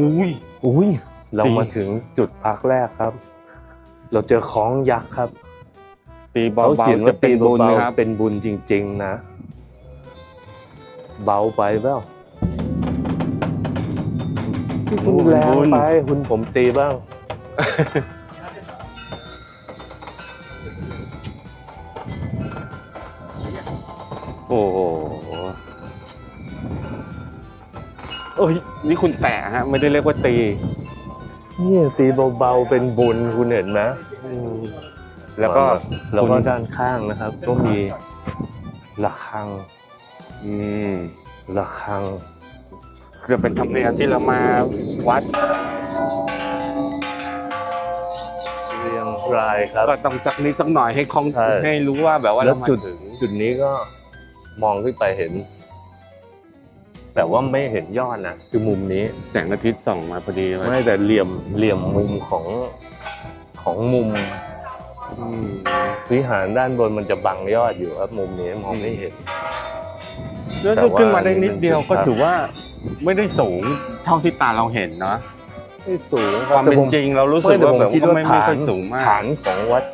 อุ้ยอุ้ยเราปีมาถึงจุดพักแรกครับ เราเจอของยักษ์ครับ ตีเบาเขาเขียนๆว่าจะเป็นบุญเบานะครับๆเป็นบุญจริง ๆ นะ เบาไปเปล่าคุณแรงไปคุณผมตีบ้างโอ้ โหโอ้ยนี่คุณแตะฮะไม่ได้เรียกว่าตีนี่ตีเบาๆเป็นบุญคุณเห็นไหมแล้วก็แล้วก็คุณด้านข้างนะครับ ก็มีระฆังอืมระฆังจะเป็นธรรมเนียมที่เรามาวัดเรียงรายครับ ก็ต้องสักนิดสักหน่อยให้คล่องใช่ ให้รู้ว่าแบบว่าแล้เราวมาจุดถึง จุดนี้ก็มองขึ้นไปเห็น แต่ว่าไม่เห็นยอดนะคือมุมนี้แสงอาทิตย์ส่องมาพอดีเลยไม่แต่เหลี่ยมเหลี่ยมมุมของของมุมอืมวิหารด้านบนมันจะบังยอดอยู่ครับมุมนี้มองไม่เห็นแล้วแต่ว่าขึ้นมาได้นิดเดียวก็ครับถือว่าไม่ได้สูงเท่าที่ตาเราเห็นเนาะไม่สูงความเป็นจริงเรารู้สึกว่าแบบก็ไม่ไม่ค่อยสูงมากฐานของวัด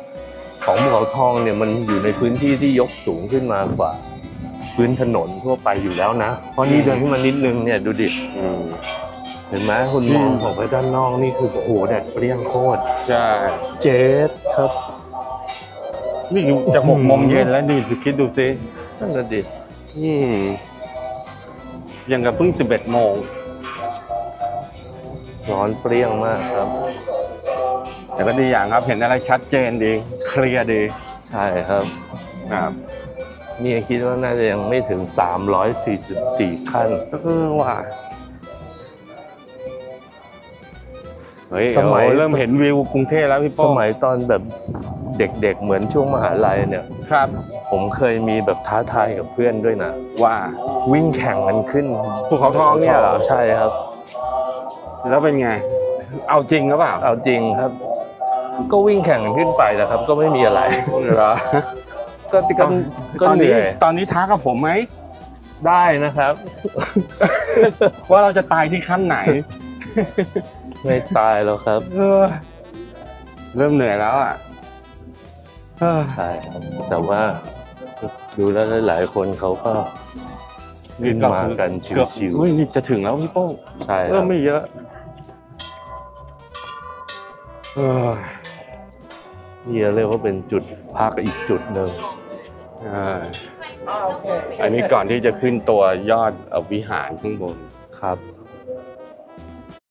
ของภูเขาทองเนี่ยมันอยู่ในพื้นที่ที่ยกสูงขึ้นมากว่า พื้นถนนทั่วไปอยู่แล้วนะเพราะนี่เดินขึ้นมานิดนึงเนี่ยดูดิอืมเห็นไหมคุณมองออกไปด้านนอกนี่คือโอ้โหแดดเปรี้ยงโคตรใช่เจ็ดครับนี่จะหกโมงเย็นแล้วนี่คิดดูซินั่นน่ะดิอืมยังกับเพิ่งสิบเอ็ดโมงร้อนเปรี้ยงมากครับ แต่ก็ดีอย่างครับเห็นอะไรชัดเจนดี เคลียร์ดี ใช่ครับครับ นี่คิดว่าน่าจะยังไม่ถึง 344 ขั้นเออว่ะ เฮ้ยสมัยโอ้เริ่มเห็นวิวกรุงเทพแล้วพี่สโป้งมัยตอนแบบเด็กๆเหมือนช่วงมหาลัยเนี่ย ครับ ผมเคยมีแบบท้าทายกับเพื่อนด้วยนะ ว่าวิ่งแข่งกันขึ้นภูเขาทองเนี่ยเหรอ ใช่ครับ แล้วเป็นไง เอาจริงหรือเปล่าเอาจริงครับ ก็วิ่งแข่งกันขึ้นไปแหละครับ ก็ไม่มีอะไร เหรอ ก็ก็ก็ตอนเหนี้นื่อยตอนนี้ท้ากับผมไหม ได้นะครับ ว่าเราจะตายที่ขั้นไหน ไม่ตายแล้วครับเออเริ่มเหนื่อยแล้วอะเออใช่ครับแต่ว่าดูแล้วหลายๆคนเขาก็วิ่งมากันเกือบชิวเฮ้ยนี่จะถึงแล้วพี่โป้งๆใช่เอคอรับไม่เยอะเออ นี่เรียกว่าเป็นจุดพักอีกจุดหนึ่งเอออันนี้ก่อนที่จะขึ้นตัวยอดเอ่อวิหารข้างบนครับ